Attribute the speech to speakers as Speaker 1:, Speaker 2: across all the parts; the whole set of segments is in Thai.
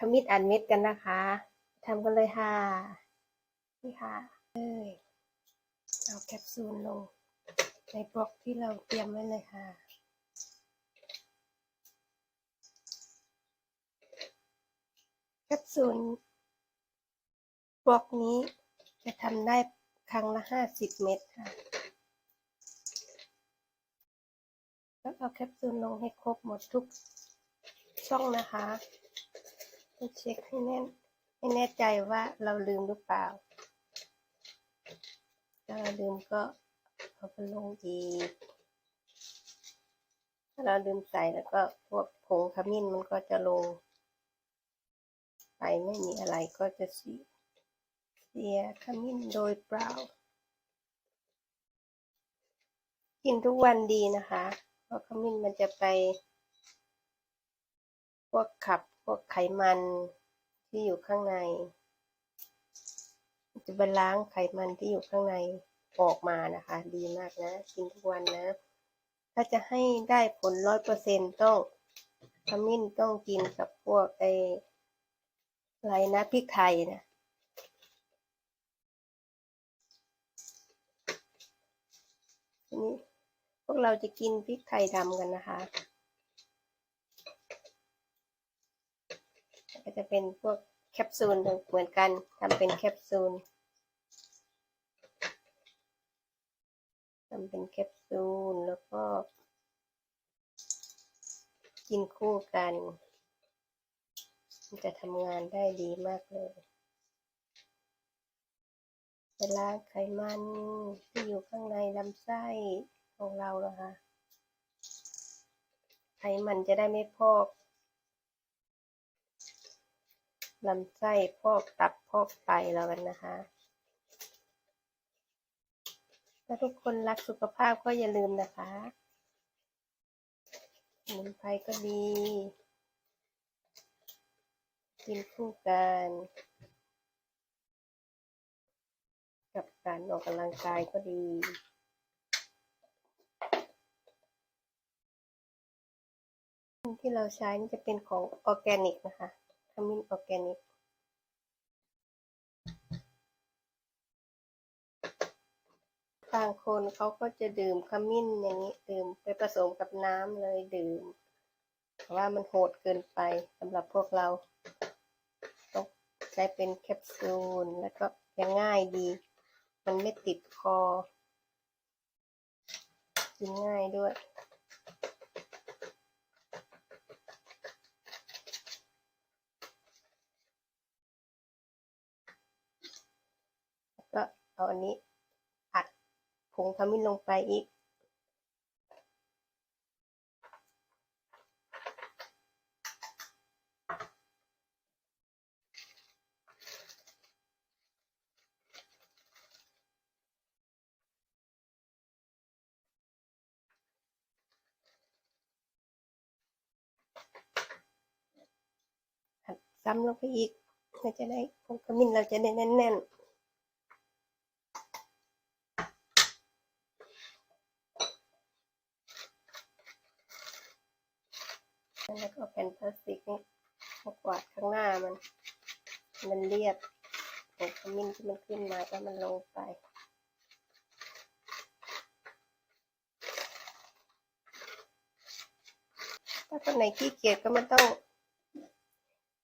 Speaker 1: ขมิ้นอัดเม็ดกันนะคะทำกันเลยค่ะ นี่ค่ะเอ้ยเอาแคปซูลลง ในบล็อกที่เราเตรียมไว้เลยค่ะแคปซูลบล็อกนี้จะทำได้ครั้งละห้าสิบเม็ดค่ะ แล้วเอาแคปซูลลงให้ครบหมดทุกช่องนะคะ ต้องเช็คให้แน่นให้แน่ใจว่าเราลืมหรือเปล่า ถ้าเราลืมก็เอาไปลงอีกถ้าเราลืมใส่แล้วก็พวกผงขมิ้นมันก็จะลง ไปไม่มีอะไรก็จะเสียเสียขมิ้นโดยเปล่า กินทุกวันดีนะคะ เพราะขมิ้นมันจะไป พวกขับ วกไขมันที่อยู่ข้างใน จะไปล้างไขมันที่อยู่ข้างในออกมานะคะ ดีมากนะกินทุกวันนะ ถ้าจะให้ได้ผลร้อยเปอร์เซ็นต้องขมิ้นต้องกินกับพวกไอะไรนะพริกไทยนะนี้พวกเราจะกินพริกไทยดำกันนะคะ ก็จะเป็นพวกแคปซูลเหมือนกันทำเป็นแคปซูลทำเป็นแคปซูลแล้วก็ กินคู่กันมันจะทำงานได้ดีมากเลยจะล้างไขมันที่อยู่ข้างในลำไส้ของเรานะคะไขมันจะได้ไม่พอก ลำไส้พอกตับพอกไตเรากันนะคะ ถ้าทุกคนรักสุขภาพก็อย่าลืมนะคะสมุนไพรก็ดี กินคู่กัน กับการออกกำลังกายก็ดีที่เราใช้นี่จะเป็นของออร์แกนิกนะคะ มิ้นออร์แกนิกบางคนเขาก็จะดื่มขมิ้นอย่างนี้ ดื่มไปผสมกับน้ำเลยดื่มแต่ว่ามันโหดเกินไปสำหรับพวกเรา ต้องใช้เป็นแคปซูล แล้วก็ยังง่ายดี มันไม่ติดคอ กินง่ายด้วย เอาอันนี้อัดผงขมิ้นลงไปอีก อัดซ้ำลงไปอีกเราจะได้ผงขมิ้นเราจะได้แน่นๆ แล้วก็แผ่นพลาสติกนี่มากวาดข้างหน้ามัน มันเรียบผงขมิ้นที่มันขึ้นมาก็มันลงไปถ้าคนไหนขี้เกียจก็ไม่ต้อง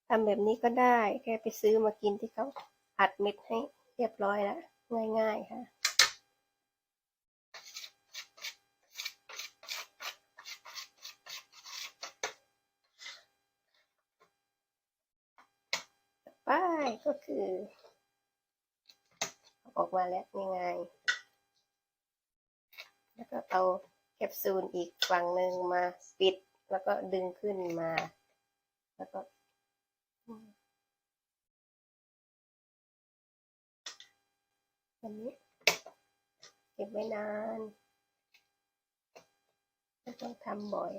Speaker 1: ทำแบบนี้ก็ได้ แค่ไปซื้อมากินที่เขาอัดเม็ดให้เรียบร้อยแล้ว ง่ายๆค่ะ ป้าย ก็คือ ออกมาแล้วง่ายๆแล้วก็เอาแคปซูลอีกฝั่งหนึ่งมาปิด แล้วก็ดึงขึ้นมา แล้วก็อันนี้เก็บไว้นาน ไม่ต้องทำบ่อย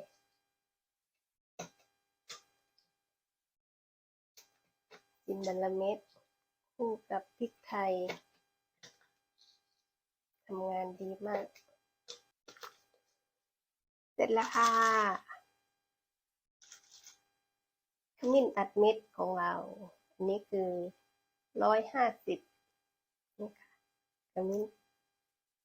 Speaker 1: กินบัลละเม็ด คู่กับพริกไทยทำงานดีมาก เสร็จแล้วค่ะขมิ้นอัดเม็ดของเรา อันนี้คือร้อยห้าสิบนี่ค่ะขมิ้น